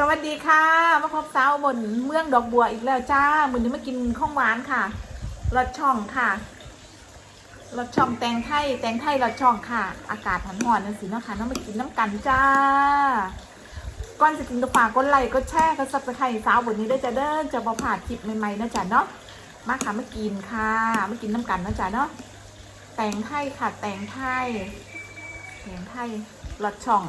สวัสดีค่ะมาพบสาวบนเมืองดอกบัวอีกแล้วจ้ามือนี้มากินข้าวหวานค่ะรสช่องค่ะรสช่องแตงไทยแตงไทยรสช่องค่ะ อากาศร้อนๆนั่นสินะคะน้องมากินน้ำกันจ้าก่อนจะกินก็ฝากกดไลค์กดแชร์กดซับสไครต์สาวบนนี้ได้จะเด้อจะบอผ่าคลิปใหม่ๆนะจ๊ะเนาะมาค่ะมากินค่ะมากินน้ำกันนะจ๊ะเนาะแตงไทยค่ะ แตงไทยแตงไทยรสช่อง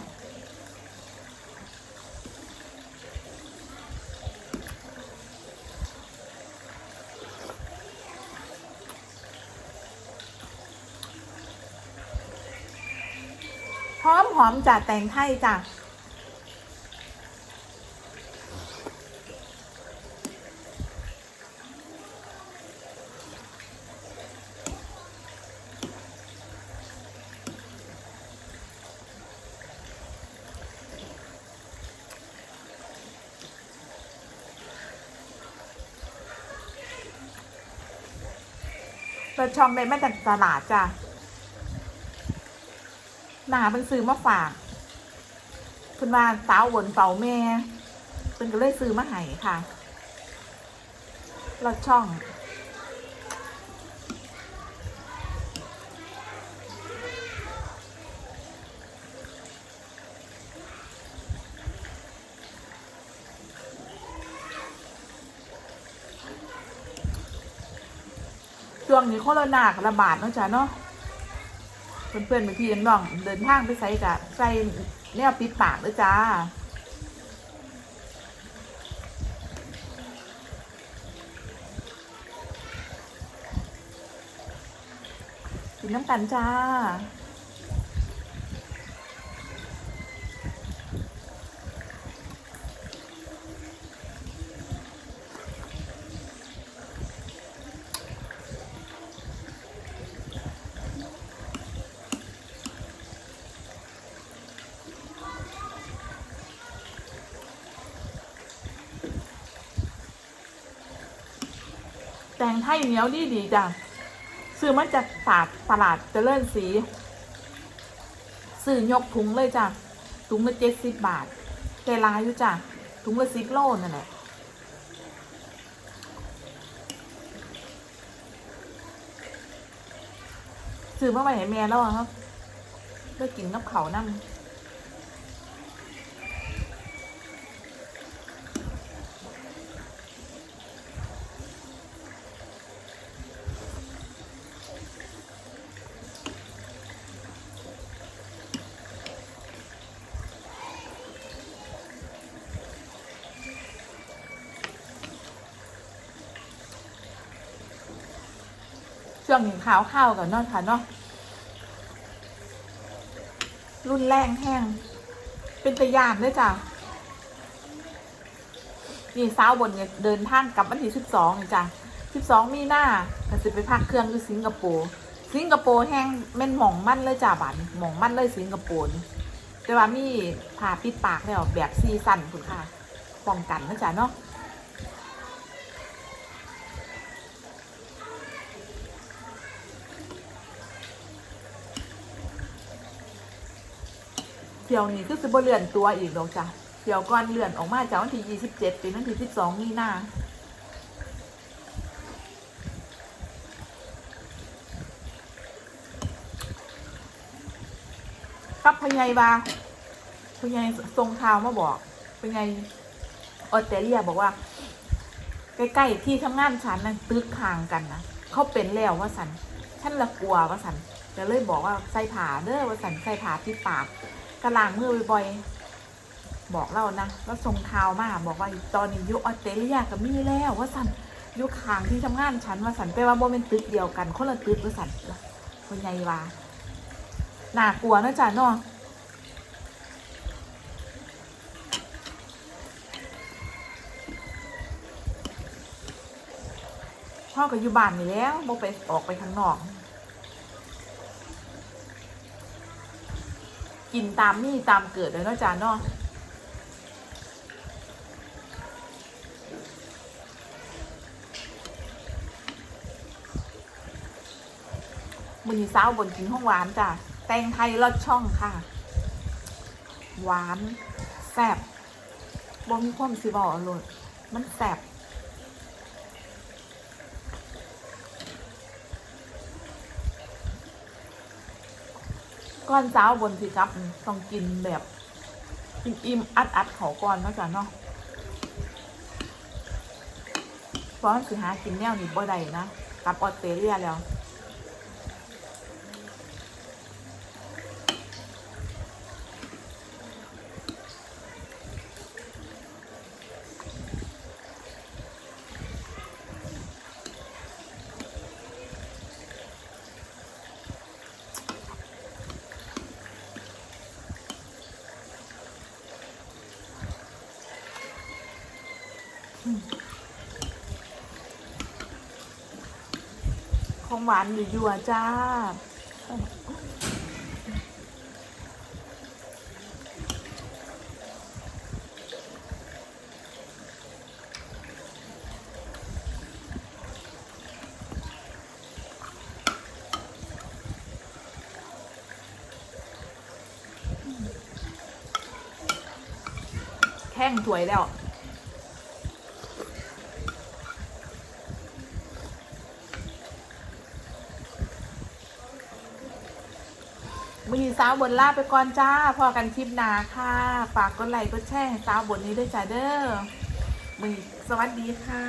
หอมหอมจาแตงไทยจ้ะเราช่องได้มาจากตลาดจ้ะ หนาเป็นซื้อมาฝากเพิ่นว่าสาววนเฝ้าแม่เพิ่นก็เลยซื้อมาให้ค่ะรถช่อง ช่วงนี้โคโรนาระบาดเนาะจ้ะเนาะ เพื่อนๆบางทีน้องเดินทางไปใส่กะใส่แนวปิดปากเลยจ้ากินน้ำกันจ้า แตงไทยเหนียวดีดีจ้ะซื้อมาจากตลาดตลาดเจริญสีซื้อยกถุงเลยจ้ะถุงละเจ็ดสิบบาทแต่ลายอยู่จ้ะถุงละสิบโลนั่นแหละซื้อมาไว้ให้แม่แล้วครับได้กินกับเขานั่ง ช่วงหนึ่งขาวข้าวก่อนเนาะค่ะเนาะรุ่นแรงแห้ง เป็นตะยานด้วยจ้ะนี่สาบนเนี่ยเดินทางกลับวันที่สิบสองจ้ะสิบสองมีหน้าก็สิไปพักเครื่องอยู่สิงคโปร์สิงคโปร์แห้งแม่นหม่องมั่นเลยจ้ะบันหม่องมั่นเลยสิงคโปร์แต่ว่ามีผ่าปิดปากแล้วแบบซีซันคุณค่ะป้องกันนะจ๊ะเนาะ เที่ยวนี้คือสิบเลื่อนตัวอีกดอกจ้ะเที่ยวก่อนเลื่อนออกมาจากวันที่ยี่สิบเจ็ดเป็นวันที่สิบสองมีนากับพญายบาพญายทรงข่าวมาบอกพญายออสเตรเลียบอกว่า ใกล้ๆที่ทำงานฉันนะตึกห่างกันนะเขาเป็นแล้วว่าสันฉันละกลัวว่าสันก็เลยบอกว่าใส่ผ่าเด้อว่าสันใส่ผ่าที่ปาก กระลางมือบ่อยๆบอกเรานะแล้วส่งข่าวมาบอกว่าตอนนี้ยุออสเตรเลียก็มีแล้วว่าสันยุคางที่ทำงานฉันว่าสันไปว่าโมเป็นตึกเดียวกันคนละตึกว่าสันคนใหญ่ว่าน่ากลัวนะจ้ะเนาะพ่อก็อยู่บ้านนี่แล้วโมไปออกไปข้างนอก กินตามนี่ตามเกิดเลยเนาะจ้าเนาะมือนี้าบนกินห้องหวานจ้ะ แตงไทยรสช่องค่ะ หวานแซ่บบ่มีความสิบอกอรรถมันแสบ ก้อนเช้าบนสิครับต้องกินแบบอิ่มๆอัดๆเขาก่อนเนาะจ้ะเนาะเพราะมันสิหากินแนวนี้บ่ได้นะกลับออสเตรเลียแล้ว ของหวานอยู่ยัวจ้าแข้งสวยแล้ว มีสาวบนลาไปก่อนจ้า พอกันคลิปหนาค่ะ ฝากกดไลค์กดแชร์สาวบนนี้ด้วยจ้าเด้อมีสวัสดีค่ะ